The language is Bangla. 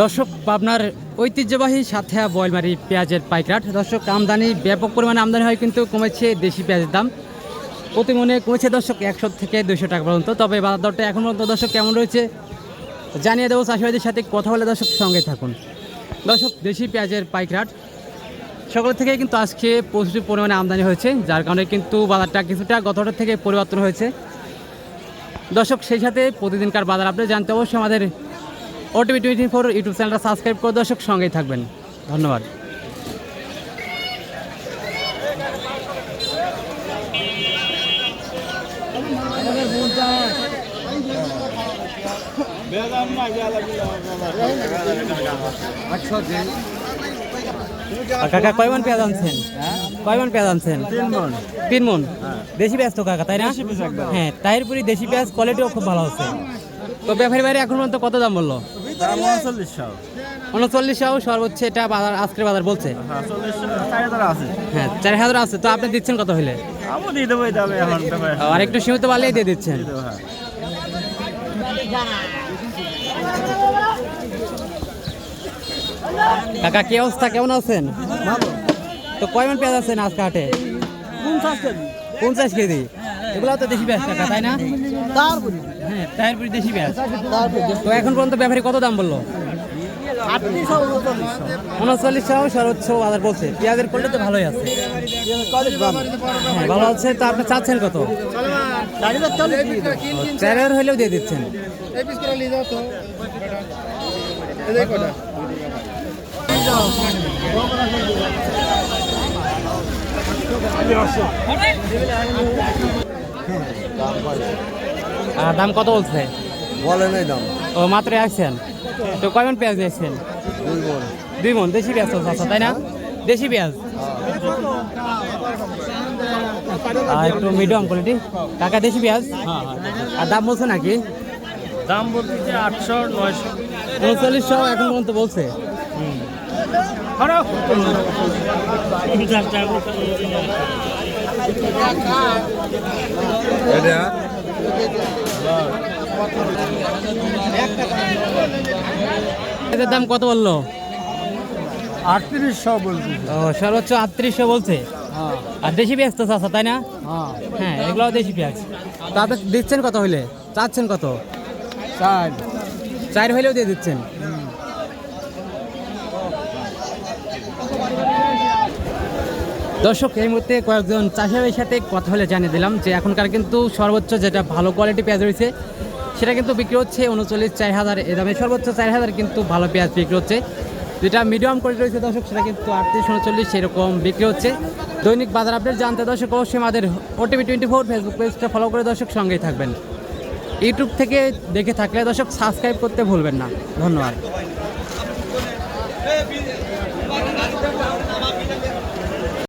দর্শক, পাবনার ঐতিহ্যবাহী সাথেয়া বয়লমারি পেঁয়াজের পাইকাট দর্শক, আমদানি ব্যাপক পরিমাণে আমদানি হয় কিন্তু কমেছে দেশি পেঁয়াজের দাম। প্রতি মনে কমেছে দর্শক একশো থেকে দুশো টাকা পর্যন্ত। তবে বাজার দরটা এখন পর্যন্ত দর্শক কেমন রয়েছে জানিয়ে দেবো চাষিবাদের সাথে কথা বলে দর্শক সঙ্গে থাকুন। দর্শক, দেশি পেঁয়াজের পাইকাট সকল থেকে কিন্তু আজকে প্রচুর পরিমাণে আমদানি হয়েছে, যার কারণে কিন্তু বাজারটা কিছুটা গতটার থেকে পরিবর্তন হয়েছে। দর্শক, সেই সাথে প্রতিদিনকার বাজার আপনি জানতে অবশ্যই আমাদের ওটিভি টোয়েন্টি ফোর ইউটিউব চ্যানেলটা সাবস্ক্রাইব করে দর্শক সঙ্গেই থাকবেন। ধন্যবাদ। কাকা কয় মন পেঁয়াজ আনছেন? কয় মন পেঁয়াজ আনছেন? তিন মন। তিন মন? দেশি পেঁয়াজ তো কাকা তাই না। হ্যাঁ তাইর পুরি দেশি পেঁয়াজ কোয়ালিটিও খুব ভালো আছে। তো ব্যাপারী বাইরে এখন পর্যন্ত কত দাম বলল? উনচল্লিশশো। সর্বোচ্চ এটা বাজার আজকের বাজার বলছে। হ্যাঁ চার হাজার আছে। হ্যাঁ চার হাজার আছে তো আপনি দিচ্ছেন কত হলে? আর একটু সীমিত পারলেই দিয়ে দিচ্ছেন। হ্যাঁ। কাকা কি অবস্থা? কেমন আছেন? তো কয় মন পেঁয়াজ আছেন আজকে হাটে? পঞ্চাশ কেজি। এগুলো তো দেশি পেঁয়াজ কাকা তাই না? হ্যাঁ তাইর দেশি পেঁয়াজ। তো এখন পর্যন্ত ব্যাপারী কত দাম বলল? উনচল্লিশশো সর্বোচ্চ বাজার বলছে। পেঁয়াজের কোয়ালিটি তো ভালোই আছে। হ্যাঁ ভালো আছে। তো আপনি চাচ্ছেন কত? হাজার হলেও দিয়ে দিচ্ছেন। আর দাম কত বলছে? বলে নাই দাম। ও মাত্র আসছেন তো কয়মন পেঁয়াজ দিয়েছেন দুই মন। দুই মন দেশি পেঁয়াজ তো চাচা তাই না? দেশি পেঁয়াজ? আর একটু মিডিয়াম কোয়ালিটি কাকা দেশি পেঁয়াজ? আর দাম বলছে নাকি? দাম বলছে যে আটশো নয়শো। উনচল্লিশশো এখন পর্যন্ত বলছে। এটার দাম কত বলল? আটত্রিশশো বলছি। ও সর্বোচ্চ আটত্রিশশো বলছে? আর দেশি পেঁয়াজ তো তাই না? হ্যাঁ। এগুলো দেশি পেঁয়াজ। তো আপনি দিচ্ছেন কত হইলে? চাচ্ছেন কত? চার। চার হইলেও দিয়ে দিচ্ছেন? দর্শক এই মুহূর্তে কয়েকজন চাষিদের সাথে কথা হলে জানিয়ে দিলাম যে এখনকার কিন্তু সর্বোচ্চ যেটা ভালো কোয়ালিটি পেঁয়াজ রয়েছে সেটা কিন্তু বিক্রি হচ্ছে উনচল্লিশ, চার হাজার, এ দামে সর্বোচ্চ চার হাজার কিন্তু ভালো পেঁয়াজ বিক্রি হচ্ছে। যেটা মিডিয়াম কোয়ালিটি রয়েছে দর্শক, সেটা কিন্তু আটত্রিশ, উনচল্লিশ সেরকম বিক্রি হচ্ছে। দৈনিক বাজার আপডেট জানতে দর্শক, অবশ্যই আমাদের ওটিভি টোয়েন্টি ফোর ফেসবুক পেজটা ফলো করে দর্শক সঙ্গেই থাকবেন। ইউটিউব থেকে দেখে থাকলে দর্শক সাবস্ক্রাইব করতে ভুলবেন না। ধন্যবাদ।